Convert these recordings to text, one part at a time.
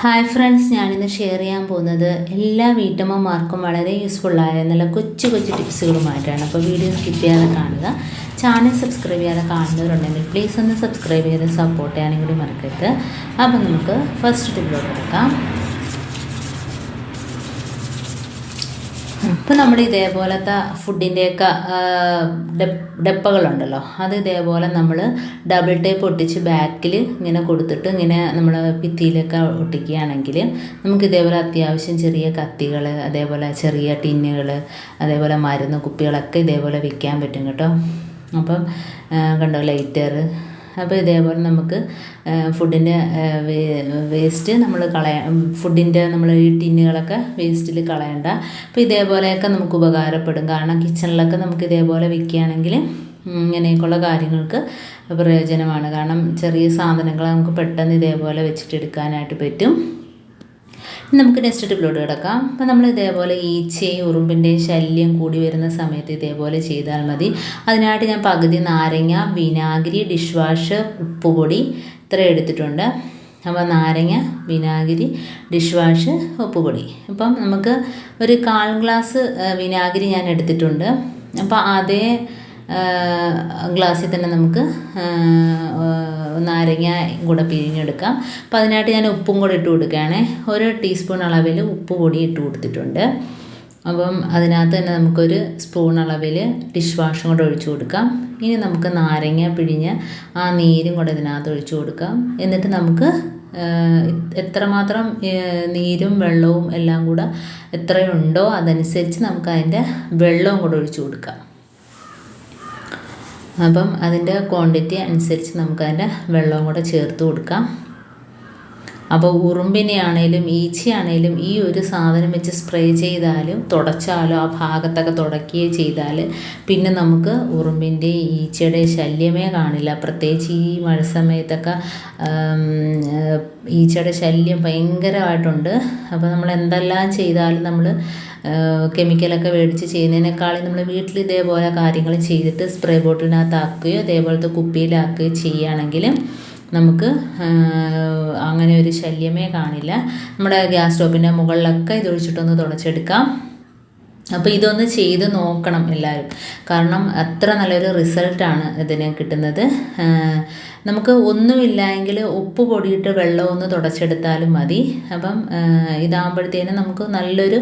Hi friends ഞാനിന്ന് share ചെയ്യാൻ പോകുന്നത് എല്ലാ വീട്ടമ്മമാർക്കും വളരെ യൂസ്ഫുള്ളായ നല്ല കൊച്ചു കൊച്ചു ടിപ്സുകളുമായിട്ടാണ് അപ്പോൾ വീഡിയോ സ്കിപ്പ് ചെയ്യാതെ കാണുക. ചാനൽ സബ്സ്ക്രൈബ് ചെയ്യാതെ കാണുന്നവരുണ്ടെങ്കിൽ പ്ലീസ് ഒന്ന് സബ്സ്ക്രൈബ് ചെയ്ത് സപ്പോർട്ട് ചെയ്യാനും കൂടി മറക്കരുത്. അപ്പോൾ നമുക്ക് ഫസ്റ്റ് ടിപ്പിലോട്ട് എടുക്കാം. ഇപ്പം നമ്മൾ ഇതേപോലത്തെ ഫുഡിന്റെയൊക്കെ ഡപ്പകളുണ്ടല്ലോ. അത് ഇതേപോലെ നമ്മൾ ഡബിൾ ടേപ്പ് ഒട്ടിച്ച് ബാക്കിൽ ഇങ്ങനെ കൊടുത്തിട്ട് ഇങ്ങനെ നമ്മൾ ഭിത്തിയിലൊക്കെ ഒട്ടിക്കുകയാണെങ്കിൽ നമുക്ക് ഇതേപോലെ അത്യാവശ്യം ചെറിയ കത്തികൾ അതേപോലെ ചെറിയ ടിന്നുകൾ അതേപോലെ മരുന്ന് കുപ്പികളൊക്കെ ഇതേപോലെ വിൽക്കാൻ പറ്റും കേട്ടോ. അപ്പം കണ്ടോ ലൈറ്റർ അപ്പോൾ ഇതേപോലെ നമുക്ക് ഫുഡിന്റെ വേസ്റ്റ് നമ്മൾ കളയ ഫുഡിന്റെ നമ്മൾ ഈ ടിന്നുകളൊക്കെ വേസ്റ്റിൽ കളയണ്ട. അപ്പോൾ ഇതേപോലെയൊക്കെ നമുക്ക് ഉപകാരപ്പെടും. കാരണം കിച്ചണിലൊക്കെ നമുക്ക് ഇതേപോലെ വിൽക്കുകയാണെങ്കിൽ ഇങ്ങനെയൊക്കെയുള്ള കാര്യങ്ങൾക്ക് പ്രയോജനമാണ്. കാരണം ചെറിയ സാധനങ്ങൾ നമുക്ക് പെട്ടെന്ന് ഇതേപോലെ വെച്ചിട്ടെടുക്കാനായിട്ട് പറ്റും. നമുക്ക് നെക്സ്റ്റ് ടിപ്പിലോട്ട് കിടക്കാം. അപ്പം നമ്മൾ ഇതേപോലെ ഈച്ചയും ഉറുമ്പിന്റെയും ശല്യം കൂടി വരുന്ന സമയത്ത് ഇതേപോലെ ചെയ്താൽ മതി. അതിനായിട്ട് ഞാൻ പകുതി നാരങ്ങ വിനാഗിരി ഡിഷ് വാഷ് ഉപ്പുപൊടി ഇത്ര എടുത്തിട്ടുണ്ട്. അപ്പോൾ നാരങ്ങ വിനാഗിരി ഡിഷ് വാഷ് ഉപ്പുപൊടി. അപ്പം നമുക്ക് ഒരു കാൽ ഗ്ലാസ് വിനാഗിരി ഞാൻ എടുത്തിട്ടുണ്ട്. അപ്പോൾ അതേ ഗ്ലാസ്സിൽ തന്നെ നമുക്ക് നാരങ്ങ കൂടെ പിഴിഞ്ഞെടുക്കാം. അപ്പോൾ അതിനായിട്ട് ഞാൻ ഉപ്പും കൂടെ ഇട്ട് കൊടുക്കുകയാണേ. ഒരു ടീസ്പൂൺ അളവിൽ ഉപ്പ് പൊടി ഇട്ട് കൊടുത്തിട്ടുണ്ട്. അപ്പം അതിനകത്ത് തന്നെ നമുക്കൊരു സ്പൂൺ അളവിൽ ഡിഷ് വാഷും കൂടെ ഒഴിച്ചു കൊടുക്കാം. ഇനി നമുക്ക് നാരങ്ങ പിഴിഞ്ഞ് ആ നീരും കൂടെ ഇതിനകത്ത് ഒഴിച്ചു കൊടുക്കാം. എന്നിട്ട് നമുക്ക് എത്രമാത്രം നീരും വെള്ളവും എല്ലാം കൂടെ എത്രയുണ്ടോ അതനുസരിച്ച് നമുക്ക് അതിന്റെ വെള്ളവും കൂടെ ഒഴിച്ചു കൊടുക്കാം. അപ്പം അതിന്റെ ക്വാണ്ടിറ്റി അനുസരിച്ച് നമുക്ക് അതിന്റെ വെള്ളവും കൂടെ ചേർത്ത് കൊടുക്കാം. അപ്പോൾ ഉറുമ്പിനെയാണേലും ഈച്ചയാണേലും ഈ ഒരു സാധനം വെച്ച് സ്പ്രേ ചെയ്താലും തുടച്ചാലോ ആ ഭാഗത്തൊക്കെ തുടക്കുകയോ ചെയ്താൽ പിന്നെ നമുക്ക് ഉറുമ്പിന്റെ ഈച്ചയുടെ ശല്യമേ കാണില്ല. പ്രത്യേകിച്ച് ഈ മഴ സമയത്തൊക്കെ ഈച്ചയുടെ ശല്യം ഭയങ്കരമായിട്ടുണ്ട്. അപ്പോൾ നമ്മൾ എന്തെല്ലാം ചെയ്താലും നമ്മൾ കെമിക്കലൊക്കെ മേടിച്ച് ചെയ്യുന്നതിനേക്കാളും നമ്മൾ വീട്ടിൽ ഇതേപോലെ കാര്യങ്ങൾ ചെയ്തിട്ട് സ്പ്രേ ബോട്ടിലിനകത്താക്കുകയോ അതേപോലത്തെ കുപ്പിയിലാക്കുകയോ ചെയ്യുകയാണെങ്കിൽ നമുക്ക് അങ്ങനെ ഒരു ശല്യമേ കാണില്ല. നമ്മുടെ ഗ്യാസ് സ്റ്റോപ്പിന്റെ മുകളിലൊക്കെ ഇതൊഴിച്ചിട്ടൊന്ന് തുടച്ചെടുക്കാം. അപ്പോൾ ഇതൊന്ന് ചെയ്ത് നോക്കണം എല്ലാവരും. കാരണം അത്ര നല്ലൊരു റിസൾട്ടാണ് ഇതിന് കിട്ടുന്നത്. നമുക്ക് ഒന്നുമില്ലെങ്കിൽ ഉപ്പ് പൊടിയിട്ട് വെള്ളം ഒന്ന് തുടച്ചെടുത്താലും മതി. അപ്പം ഇതാകുമ്പോഴത്തേനും നമുക്ക് നല്ലൊരു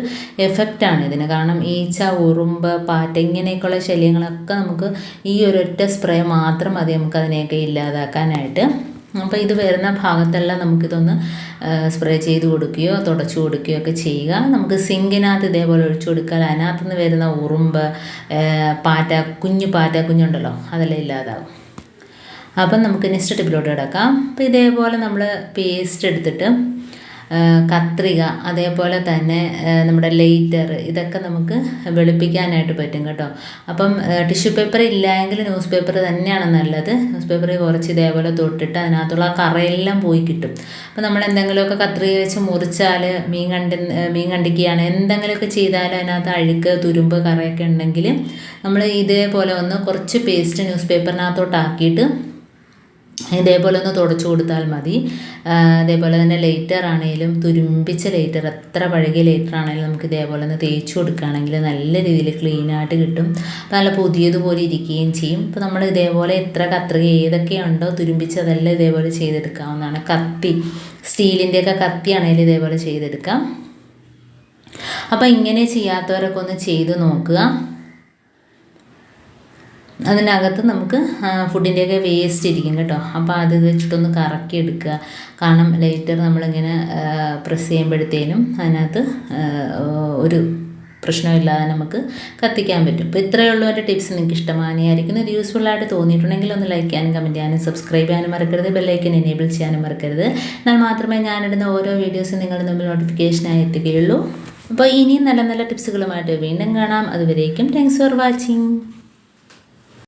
എഫക്റ്റാണ് ഇതിന്. കാരണം ഈച്ച ഉറുമ്പ് പാറ്റ ഇങ്ങനെയൊക്കെയുള്ള ശല്യങ്ങളൊക്കെ നമുക്ക് ഈ ഒരൊറ്റ സ്പ്രേ മാത്രം മതി നമുക്കതിനെയൊക്കെ ഇല്ലാതാക്കാനായിട്ട്. അപ്പോൾ ഇത് വരുന്ന ഭാഗത്തെല്ലാം നമുക്കിതൊന്ന് സ്പ്രേ ചെയ്ത് കൊടുക്കുകയോ തുടച്ചു കൊടുക്കുകയോ ഒക്കെ ചെയ്യുക. നമുക്ക് സിങ്കിനകത്ത് ഇതേപോലെ ഒഴിച്ചു കൊടുക്കാൻ അതിനകത്ത് നിന്ന് വരുന്ന ഉറുമ്പ് പാറ്റ കുഞ്ഞു പാറ്റ കുഞ്ഞുണ്ടല്ലോ അതെല്ലാം ഇല്ലാതാവും. അപ്പം നമുക്ക് നെക്സ്റ്റ് ടിപ്പിലോട്ട് കിടക്കാം. അപ്പോൾ ഇതേപോലെ നമ്മൾ പേസ്റ്റ് എടുത്തിട്ട് കത്രിക അതേപോലെ തന്നെ നമ്മുടെ ലൈറ്റർ ഇതൊക്കെ നമുക്ക് വെളുപ്പിക്കാനായിട്ട് പറ്റും കേട്ടോ. അപ്പം ടിഷ്യൂ പേപ്പർ ഇല്ലായെങ്കിൽ ന്യൂസ് പേപ്പർ തന്നെയാണ് നല്ലത്. ന്യൂസ് പേപ്പറിൽ കുറച്ച് ഇതേപോലെ തൊട്ടിട്ട് അതിനകത്തുള്ള കറയെല്ലാം പോയി കിട്ടും. അപ്പം നമ്മൾ എന്തെങ്കിലുമൊക്കെ കത്രിക വെച്ച് മുറിച്ചാൽ മീൻ കണ്ടി മീൻ കണ്ടിക്കുകയാണ്. എന്തെങ്കിലുമൊക്കെ ചെയ്താൽ അതിനകത്ത് അഴുക്ക് തുരുമ്പ് കറയൊക്കെ ഉണ്ടെങ്കിൽ നമ്മൾ ഇതേപോലെ ഒന്ന് കുറച്ച് പേസ്റ്റ് ന്യൂസ് പേപ്പറിനകത്തോട്ടാക്കിയിട്ട് ഇതേപോലെ ഒന്ന് തുടച്ചു കൊടുത്താൽ മതി. അതേപോലെ തന്നെ ലേറ്റർ ആണെങ്കിലും തുരുമ്പിച്ച ലേറ്റർ എത്ര പഴകിയ ലേറ്റർ ആണെങ്കിലും നമുക്ക് ഇതേപോലെ ഒന്ന് തേച്ച് കൊടുക്കുകയാണെങ്കിൽ നല്ല രീതിയിൽ ക്ലീനായിട്ട് കിട്ടും. അപ്പോൾ നല്ല പുതിയതുപോലെ ഇരിക്കുകയും ചെയ്യും. അപ്പോൾ നമ്മൾ ഇതേപോലെ എത്ര കത്രിക ഏതൊക്കെയുണ്ടോ തുരുമ്പിച്ചതെല്ലാം ഇതേപോലെ ചെയ്തെടുക്കാവുന്നതാണ്. കത്തി സ്റ്റീലിന്റെയൊക്കെ കത്തിയാണെങ്കിലും ഇതേപോലെ ചെയ്തെടുക്കാം. അപ്പോൾ ഇങ്ങനെ ചെയ്യാത്തവരൊക്കെ ഒന്ന് ചെയ്ത് നോക്കുക. അതിനകത്ത് നമുക്ക് ഫുഡിന്റെയൊക്കെ വേസ്റ്റ് ഇരിക്കും കേട്ടോ. അപ്പോൾ അത് വെച്ചിട്ടൊന്ന് കറക്കി എടുക്കുക കാരണം ലൈറ്റർ നമ്മളിങ്ങനെ പ്രസ് ചെയ്യുമ്പോഴത്തേനും അതിനകത്ത് ഒരു പ്രശ്നമില്ലാതെ നമുക്ക് കത്തിക്കാൻ പറ്റും. അപ്പോൾ ഇത്രയേ ഉള്ളൂ എന്റെ ടിപ്സ് നിങ്ങൾക്ക് ഇഷ്ടമാനിയായിരിക്കുന്നു ഇത് യൂസ്ഫുൾ ആയിട്ട് തോന്നിയിട്ടുണ്ടെങ്കിൽ ഒന്ന് ലൈക്ക് ചെയ്യാനും കമന്റ് ചെയ്യാനും സബ്സ്ക്രൈബ് ചെയ്യാനും മറക്കരുത്. ബെല്ലൈക്കൻ എനേബിൾ ചെയ്യാനും മറക്കരുത്. എന്നാൽ മാത്രമേ ഞാനിടുന്ന ഓരോ വീഡിയോസും നിങ്ങളുടെ മുമ്പിൽ നോട്ടിഫിക്കേഷനായി എത്തുകയുള്ളൂ. അപ്പോൾ ഇനിയും നല്ല നല്ല ടിപ്സുകളുമായിട്ട് വീണ്ടും കാണാം. അതുവരേക്കും താങ്ക്സ് ഫോർ വാച്ചിങ്